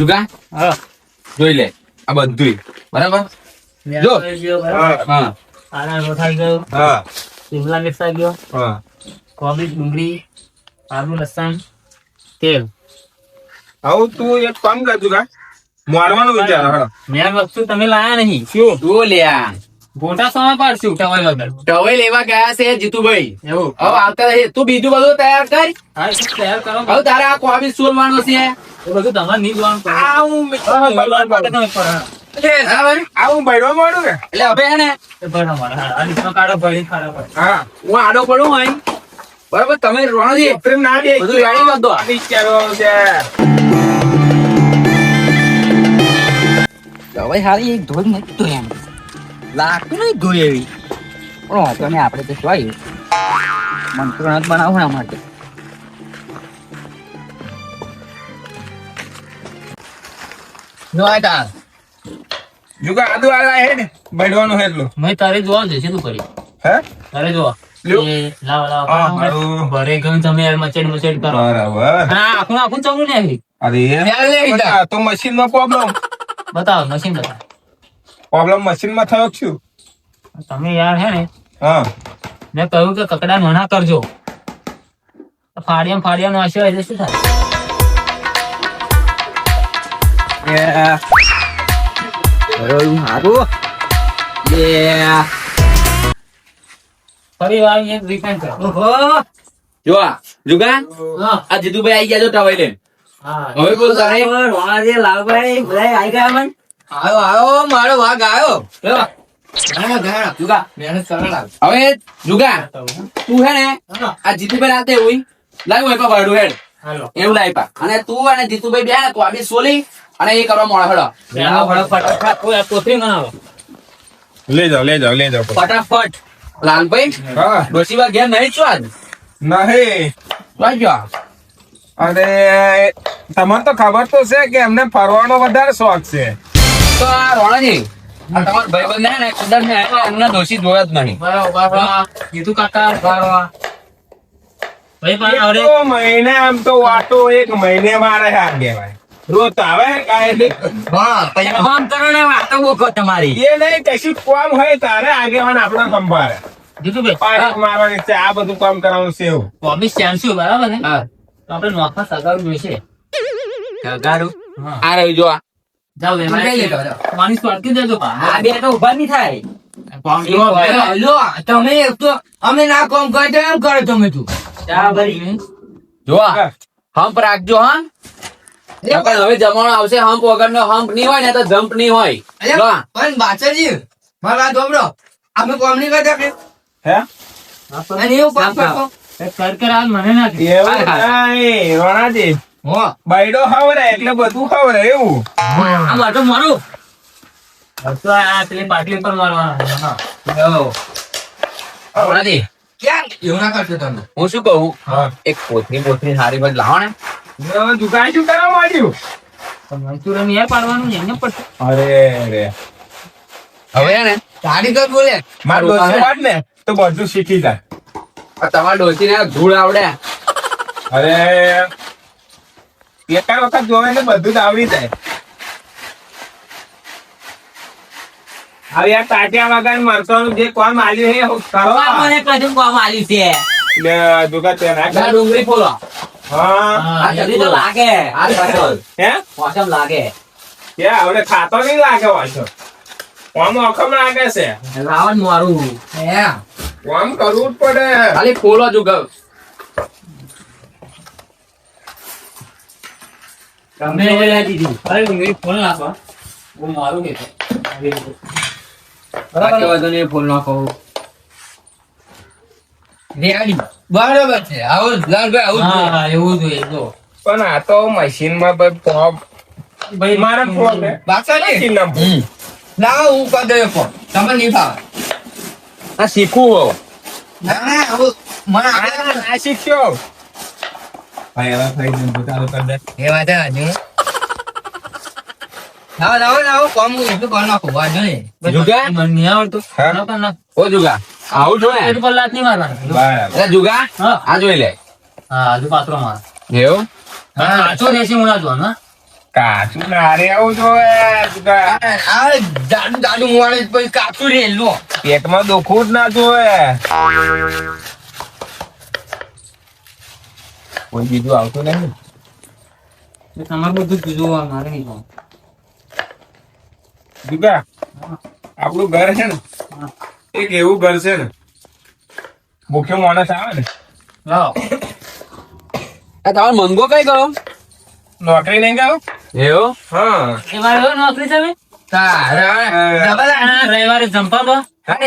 જુગા? હા. જોઈ લે. આ બધું બરાબર? જો. હા. આના રોથાઈ ગયો. હા. શિમલા મિર્ચ આવી ગયો. હા. કોબી ડુંગળી આલુ લસણ તેલ. આવું તું એક કામ કરજો કા મારવાનું વિચાર મેં વસ્તુ તમે લાયા નહીં. શું? તું લ્યા ફોટા સમય પાડશું. ટવાઈ વગર. ટવેલ લેવા ગયા છે જીતુભાઈ. એવું. હવે આવતા તું બીજું બધું તૈયાર કર. તૈયાર કરો. હવે તારે આ કોબી સોલવાનો છે. એ બધું તમારે નહીં જોવાનું પડે. આવું હા, બોલવાનું માટે તમે કરો. આવું ભરવા માંડું એટલે હવે હે ને એ ભરો મારે. હા, આ રીતનો કાઢો ભરી ખાડો હા. હું આડો પડું બરાબર તમે રોણજી પ્રેમ ના દે. બધું છે. હવે હારી એક ધોધ નથી તો એમ. લાગતું નહીં ધોઈ એવી. પણ વાંધો નહીં આપણે તો મંત્રો નથી બનાવવું માટે. જો તાર. જુગા આદુ આલા હે ને ભરવાનું હે એટલું. મેં તારે જોવા જશે તું કરી. હે? તારે જોવા. લ્યો. એ લાવ લાવ હા, કાઢો. મારું. ભરે ગયું તમે યાર હે ને હા. મેં કહ્યું કે કકડા નાના કરજો. ફાડિયા ફાડિયા નો આશય એટલે શું થાય? બરોબર સારું Yeah. ફરી વાર એક રિપેન્ડ કરો. ઓહો. જો જુગા હા. આ જીતુભાઈ આવી ગયા જો ટવેલ લઈને. હા. હવે બોલ તારે રોણાજી લાલભાઈ બધા આવી ગયા મન. આવ્યો આવ્યો મારો વાઘ ઘણા જુગા મહેનત કરવા હવે જુગા તું હે ને. આ જીતુભાઈ રાતે હોય લાવ હોય પા ભાડું હેડ. એવું લાવી અને તું અને જીતુભાઈ બે આવી સોલી અને એ કરવા મોડા હડો. બેનો ભડો ફટાફટ કોઈ આ કોથળી ના આવે. લે જાઓ લે જાઓ લે જાઓ ફટાફટ. લાલભાઈ હા. ડોસીબા ઘેર નહીં છો આજ? નહીં. ગયો અરે તમને તો ખબર તો છે કે એમને ફરવાનો વધારે શોખ છે. તો આ રોણાજી તમારા ભાઈ ભાઈબંધ ને કુદર ને એમને દોષી જોયા જ નહીં. બરાબર બરાબર કીધું કાકા બરાબર ભાઈ પણ અરે મહિને આમ તો વાટો એક મહિને મારે હાર દેવાય રોજ આવે કાંઈ ફોન કરો વાતો બોકો તમારી. એ નહીં કશું કામ હોય તારે આગેવાન આપણે સંભાળે. જીતુભાઈ પાણી મારવાની છે આ બધું કામ કરવાનું છે એવું. કોમિક્સ ચાલશું બરાબર ને? હા. તો આપણે નોખા સગાવું જોઈશે. ગારું આ રહ્યું જો આ. જાઓ બે લઈ લેજો, જાઓ. પાણી સ્વાડકી દેજો આ બે તો ઊભા નહીં થાય. તમે તો અમે ના કામ કરતો એમ કરો તમે તું. જો આ રાખજો હા. હવે જમાનો આવશે હમ્પ વગરનો હમ્પ નહીં હોય ને તો જમ્પ નહીં હોય. પણ બાચાજી મારા વાત સાંભળો અમે કામ નહીં કરતા કે? હે? અને એવું કામ કરતો કર કર હાલ મને ના એવું નહીં રોણાજી હો. બાયડો હવરે એટલે બધું હવરે એવું. આ મારું. તો આ પેલી પાટલી પર મારવાના હા. રોણાજી, ક્યાં? એવું ના કરતો તમે. હું શું કહું? એક પોતરી પોતરી સારી બધ લાવો ને દુકાન શું કરવા માંડ્યું? પણ યાર પાડવાનું એમને પડશે. અરે રે. હવે ને તારી તો બોલે મારું ડોસી વાત ને તો બધું શીખી જાય. તમારા ડોસી ને ધૂળ આવડે. અરે એકાદ વખત જોવે ને બધું જ આવડી જાય. હવે આ તાટિયા વગર મરચાનું જે કોમ આલ્યું હે કરો. મને કશું કોમ આલ્યું છે? લે દુકા તે ના ડુંગળી ફોલો. હા. આ જલ્દી તો લાગે. આ પાછળ. હે? પાછળ લાગે. કે આવડે ખાતો નહીં લાગે પાછળ. કોમ અખમ લાગે છે. રાવણ મારું. હે. કોમ કરવું જ પડે. ખાલી ફોલો જ ઉગાવ તમે ઓલા દીધી. અરે ડુંગળી ફોન નાખો હું. મારું કે નહીં, ફૂલ નાખો બરોબર છે. આવું લાલભાઈ આવું હા એવું જોઈએ જો. પણ આ તો મશીનમાં ભાઈ પોપ ભાઈ મારે મશીનના પોપ. લાવો હું કરી દઉં ફોન તમને નહીં ફાવે આ શીખવું હો ના ના હું મને આ શીખ્યો. ભાઈ હવે થઈ બતાવો કર દે. એ વાત હજુ લાવો લાવો લાવો કોમ એટલું કરી નાખું વાંધો નહીં. જુગા? મને આવડતું. હા? ના પણ ના. ઓ જુગા આવું ને? પેટ પર લાત નહીં મારવાની. એટલે જુગા આ જોઈ લે. હા હજુ પાત્રો માર. એવું? હા આછો દેશી હું ના જોવાનું કાચું નારે આવું જોઈએ. આ જાડું જાડું વાળે પછી કાચું રે પેટમાં દુખવું જ ના જોઈએ. કોઈ બીજું આવતું નહીં? તમારે બધું કીધું મારે નહીં જોવા. આપણું ઘર છે ને એક એવું ઘર છે ને મુખ્ય માણસ આવે ને લાવો. આ તમારે મંગો કઈ કરો નોકરી નહીં ગયો? એવું? હા. એ વાર નોકરી તમે રવિવારે જંપા બા. અને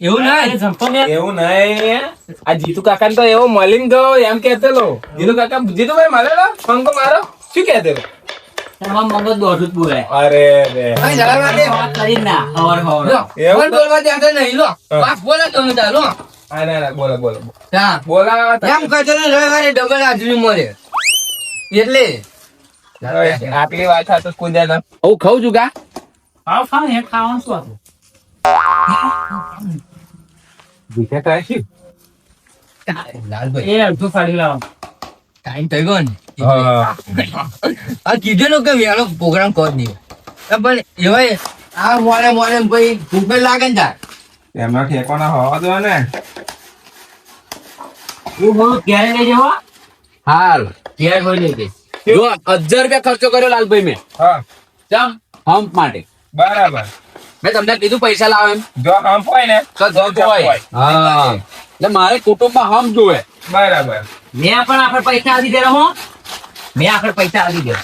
એવું ના જંપા મેં એવું નહીં. આ જીતુ કાકા તો એવો મળીને ગયો એમ કેતેલો જીતુ કાકા જીતુભાઈ મળેલો? પંખો મારો? શું કેતેલો તમારા મગજ દોઢું જ બોલાય અરે રે. અહીં જરા દે. વાત કરી ના. હવાર હવાર એવું બોલવા ત્યાં તો નહીં લો. વાત બોલો તમે તાર હા ના ના બોલો બોલો. હા બોલા એમ કહેતો ને રવિવારે ડબલ હાજરી મળે. એટલે. આટલી વાત સાથે કુદ્યા તા. હું ખાઉં છું કા? ને ખાવાનું શું હતું? ભૂખ્યા થાય છે લાલભાઈ. એ અડધું ફાડી લાવો ટાઈમ થઈ ગયો ને. હા આ કીધેલું કે વેળો પ્રોગ્રામ કરી નહીં? પણ એવા આ મોડે મોડે ભાઈ ભૂખ લાગે ને તાર. એમના ઠેકોના હોવા દો ને. હું બોલું ક્યારે લઈ જવા? હાલ ક્યારે હોય લઈ જઈશ જો હજાર રૂપિયા ખર્ચો કર્યો લાલભાઈ મેં. હા. ચમ હમ્પ માટે. બરાબર. મેં તમને કીધું પૈસા લાવે એમ. જો હમ્પ હોય ને તો જો હોય. હા. એટલે મારે કુટુંબમાં હમ્પ જોવે. બરાબર. મેં પણ આપણે પૈસા આપી દે હો. મેં આપણે પૈસા આપી દે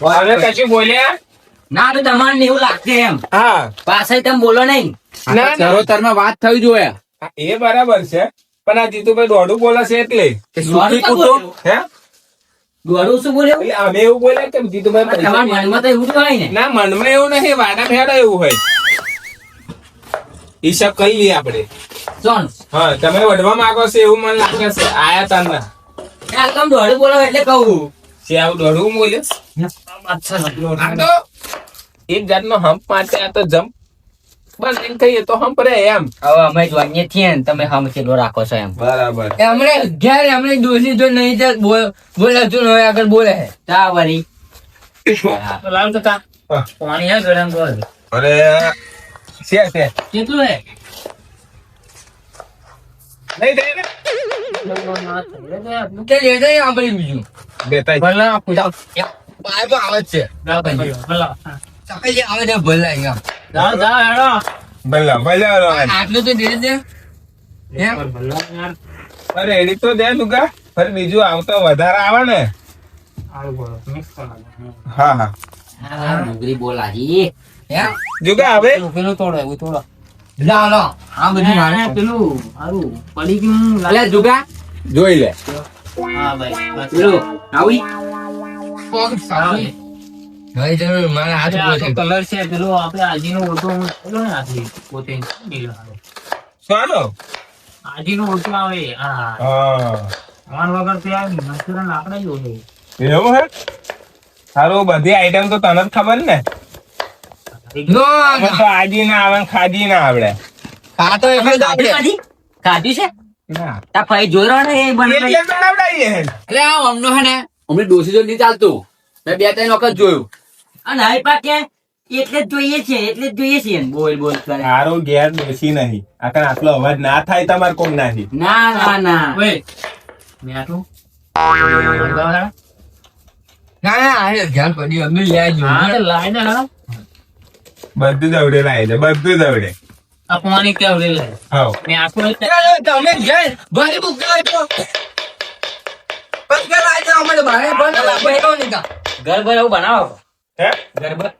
હવે કશું બોલ્યા ના તો તમારે એવું લાગશે એમ. હા. પાછળ તમે બોલો નહીં. ના, માં વાત થવી જોઈએ એ બરાબર છે. પણ આ જીતુભાઈ દોઢું બોલે છે એટલે. કે સુખી કુટુંબ હે? દોડું શું બોલ્યો અમે એવું બોલ્યા કે જીતુભાઈ તમારા મનમાં તો એવું જ હોય ને. ના મનમાં એવું નહીં વાડા ફેડા એવું હોય. હિસાબ કરી લઈએ આપણે. ત્રણ હા તમે વઢવા માંગો છો એવું મને લાગે છે. આયા તારના. આ તમે દોડું બોલો એટલે કહું. છે આવું દોઢું બોલ્યો આ તો એક જાતનો હમ્પ માટે આ તો જમ્પ બસ એમ કહીએ તો હમ્પ રે એમ. હવે અમે જોઈએ છીએ ને તમે હમ કેટલો રાખો છો એમ. બરાબર. અમને અગિયાર અમને દોષી જો નહીં તો બોલ- બોલે તું હવે આગળ બોલે. તા વળી. લાવ તો તા. પાણી હે ગરમ કર. અરે છે છે. કેટલું હે? નહીં દે અરે એની તો દે બીજું આવતો વધારે આવે ને. હા હા. બોલાજી. એમ? જુગા હવે પેલું તોડો એવું તોડો. લાવ આ બધું મારે. પેલું હારું પડી ગયું લે જોગા. જોઈ લે. હા ભાઈ બસ. પેલું આવી. પગ સાફ. ભાઈ જરૂર મારે હાથ આ ઊભો તો છે. કલર છે પેલો આપણે આજીનો ઓટો પેલો ને આજી પોતે નીલો આવે શાનો આજીનો ઓટો આવે હા. હા. માન વગર તે આવી મસ્તરા લાકડા જ હોય એવું હે? સારું બધી આઈટમ તો તને જ ખબર ને. તો આજી ના આવે ખાધી ના આવડે. આ તો એટલે કાઢી છે? ના. તા ફાઈ જોઈ રહ્યો ને એ બનાવી એટલે બનાવડાવીએ એટલે આ અમનો હે ને અમને ડોસી જો નહીં ચાલતું. મેં બે ત્રણ વખત જોયું. અને હાઈ પા એટલે જ જોઈએ છે એટલે જ જોઈએ છે બોલ બોલ કરે. તારું ઘેર બેસી નહીં. આખા આટલો અવાજ ના થાય તમારે કોક નાથી. ના ના ના. ઓય. ના ના આ ધ્યાન પડ્યું અમે લે હા તો હા. બધું દવડે લાય છે બધું દવડે આ પાણી કેવડે લાય હા મેં આખું તમે ઘેર ભરી બુક કરાવી દો. બસ કરાવી દો, અમે તો બહાર બનાવવા બેઠો નહીં તા. ઘર ભર એવું બનાવો હે ઘર ભર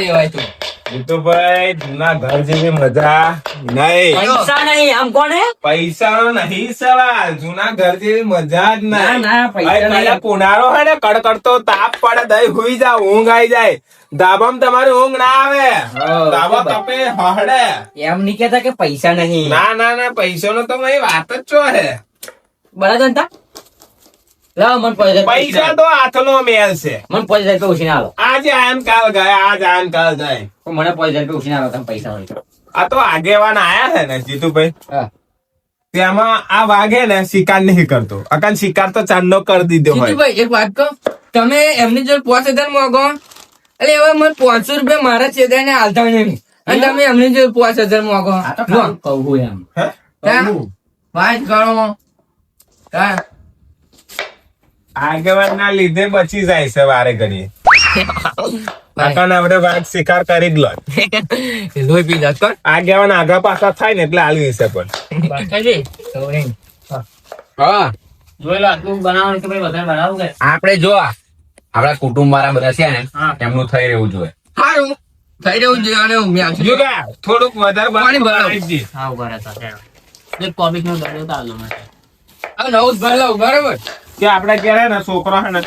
એ હોય તું. જીતુભાઈ જૂના ઘર જેવી મજા. નહીં. પૈસા નહીં આમ કોને પૈસાનો નહીં સવાલ. જૂના ઘર જેવી મજા જ નહીં. ના, પૈસા ભાઈ, પેલા પુનારો હે ને કડકડતો તાપ પડે દઈ હુઈ જાવ ઊંઘ આવી જાય. ધાબામાં તમારી ઊંઘ ના આવે. દાબા ધાબા. તપે હળે. એમ નહીં કેતા કે પૈસા નહીં. ના ના ના પૈસાનો તો મારી વાત જ છો હે. બરાબર લાવ મન પૈસા પૈસા તો હાથનો મેલ છે. મન પૈસા રૂપિયા ઉછીને આલો. આજે આયન કાલ ગયા આજ આયન કાલ જાય. મને પૈસા રૂપિયા ઉછીને આલો તમે પૈસા હોય આ તો આગેવાન આયા છે ને જીતુભાઈ. હા. તેમાં આ વાગે ને શિકાર નહીં કરતો. અકાન શિકાર તો ચાંદનો કરી દીધો હોય. જીતુભાઈ, એક વાત કહું. તમે એમની જોડે પાંચ હજાર માંગો? એટલે એવા મને પાંચસો રૂપિયા મારા છેદાય ને હાલતા નહીં. અને તમે એમની જોડે પાંચ હજાર માંગો? કહું એમ. વાત કરો. હા આગેવાનના લીધે બચી જાય છે વારે ઘડીએ. આપણે શિકાર કરી જ લો લોહી પી જાત આગેવાન આગા પાછા થાય ને એટલે હાલવી છે પણ. બાકાજી, તો એમ. હા. જોઈ લો આટલું બનાવવાનું કે ભાઈ વધારે બનાવવું કે? આપણે જો આપણા કુટુંબ વાળા બધા છે ને એમનું થઈ રહેવું જોઈએ. સારું થઈ રહ્યું છે અને જો થોડુંક વધારે પાણી ભરાવો. હા ઊભા રહેતા. નો તો આલો નવું બરાબર? કે આપણે ક્યારે ને છોકરો હે ને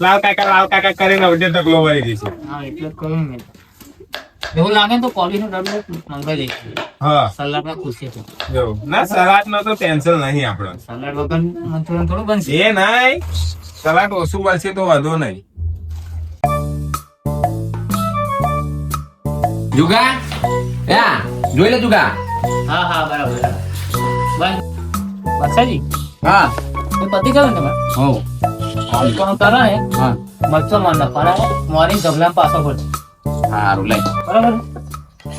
લાલ કાકા લાલ કાકા કરીને અડધે ઢગલો વળી જશે હા એટલે કહું મેં એવું લાગે ને તો કોબીજ નો દરિયો મંગાઈ દઈશું હા. સલાડમાં ખુશી છે. ના સલાડ નો તો ટેન્શન નહીં આપણો. સલાડ વગર મંચુરિયન થોડું બનશે. એ નહીં. સલાડ ઓછું બનશે તો વાંધો નહીં. જુગા? યા જોઈ લે જુગા. હા હા બરાબર બસ. બસાજી હા. એ પતિ ગયો ને હો કોણ કરો હા. મરચો માર નાખવાના મોરી ઢગલા પાછો પડે. સારું લઈ. બરાબર?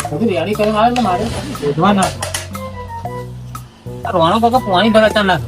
બધું રેડી કરીને આવે એટલે મારે. શોધવા ના. આ રોણો કાકા પાણી ભરાતા ના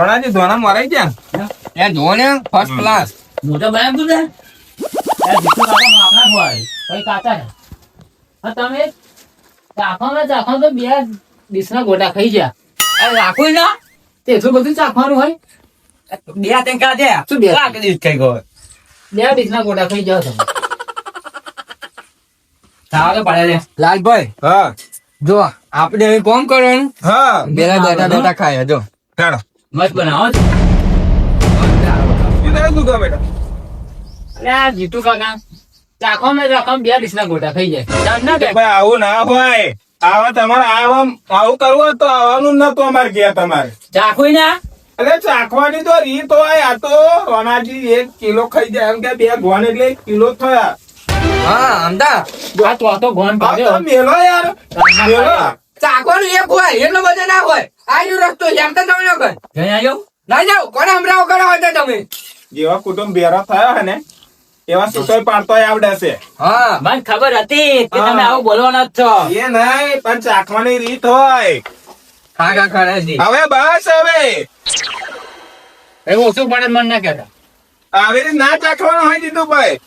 ધોણાજી ધોણા મરાઈ ગયા ત્યાં જો ને ફર્સ્ટ ક્લાસ મોટો બનાવ તું ને. યાર જીતુ કાકા આપણા ખવાય. કઈ કાકા ને હા તમે? ચાખવામાં ચાખો તો બે ડીશના ગોટા ખાઈ ગયા. અરે રાખું ના? તે એટલું બધું ચાખવાનું હોય? બે ત્રણ દે શું બે? લાખ દીધ કઈ ગયો બે ડીશના ગોટા ખાઈ જાઓ તમે. ખાવા તો પડે છે લાલભાઈ હા. જો આપણે હવે કોમ કરવાનું? હા. પેલા બેટા બેટા ખાય જો. ચાલો મસ્ત બનાવો છો અરે જીતુ કાકા. બે ગોટા જાય. ના ભાઈ આવું ના હોય. આવા તમારે આવા આવું કરવું તો આવવાનું નતું અમારે ગયા તમારે. ચાખું ના. અરે ચાખવાની તો રીત હોય આ તો રોનાજી એક કિલો ખાઈ જાય. એમ કે બે ગોન એટલે કિલો થયા. હા અમદા આ તો તો ગોન મેલો યાર. મેલો. ચાકવાનું એક હોય એટલો બધો ના હોય. આયુ રસ્તો જેમ તો તમે કઈ કર જઈ આવ્યો ના જાઓ કોને હમરાવો કરો હોય તમે? જેવા કુટુંબ ભેરા થયા હે ને એવા સુતોય પાડતો આવડે છે. હા. મને ખબર હતી કે તમે આવું બોલવાના છો. એ નહીં પણ ચાખવાની રીત હોય. હા ખા ખરા હવે બસ હવે. એવું ઓછું પડે મન ના કહેતા. આવી રીત ના ચાખવાનું હોય દીધું ભાઈ.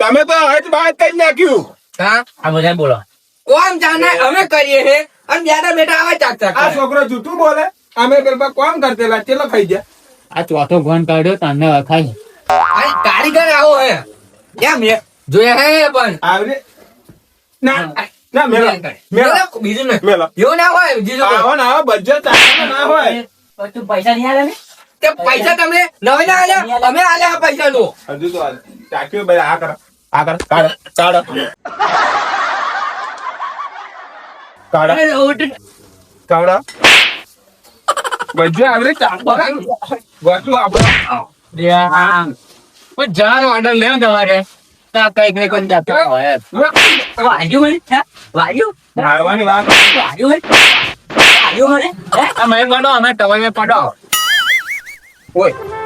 તમે તો હજ બાદ કઈ નાખ્યું. હા? આ બધા બોલો. કોમ જાને અમે કરીએ હે? અને બેઠા બેટા આવે ચાક ચાક આ છોકરો જૂઠું બોલે? અમે પેલા કોમ કરતેલા ચેલો ખાઈ ગયા. આ ચોથો ગોન કાઢ્યો તને ખાઈ આ કારીગર આવો હે. કેમ હે જોયા હે પણ? આવરે ના ના મેલો મેલો મેલો, બીજું નહીં. મેલો ના હોય બીજું આવો ને આવો બજ્જો ચાખવાનો ના હોય. તું પૈસા નહીં આલે ને? કે પૈસા તમે નવે ના આલ્યા? અમે આલ્યા આ પૈસાનું. હજુ તો ભાઈ આ કર. આ કર કાઢ કાઢ. કાઢ કાઢ બધું ચાખવાનું. બધું આપણે પણ જવાનો ઓર્ડર લેવો તમારે કંઈક ને કોઈ જાતો હોય. વાગ્યું મને? હે? વાગ્યું? મારવાની વાત. વાગ્યું મને? વાગ્યું મને? હે? આ મહેક ગણો અમે ટવાઈ પડો ઓય.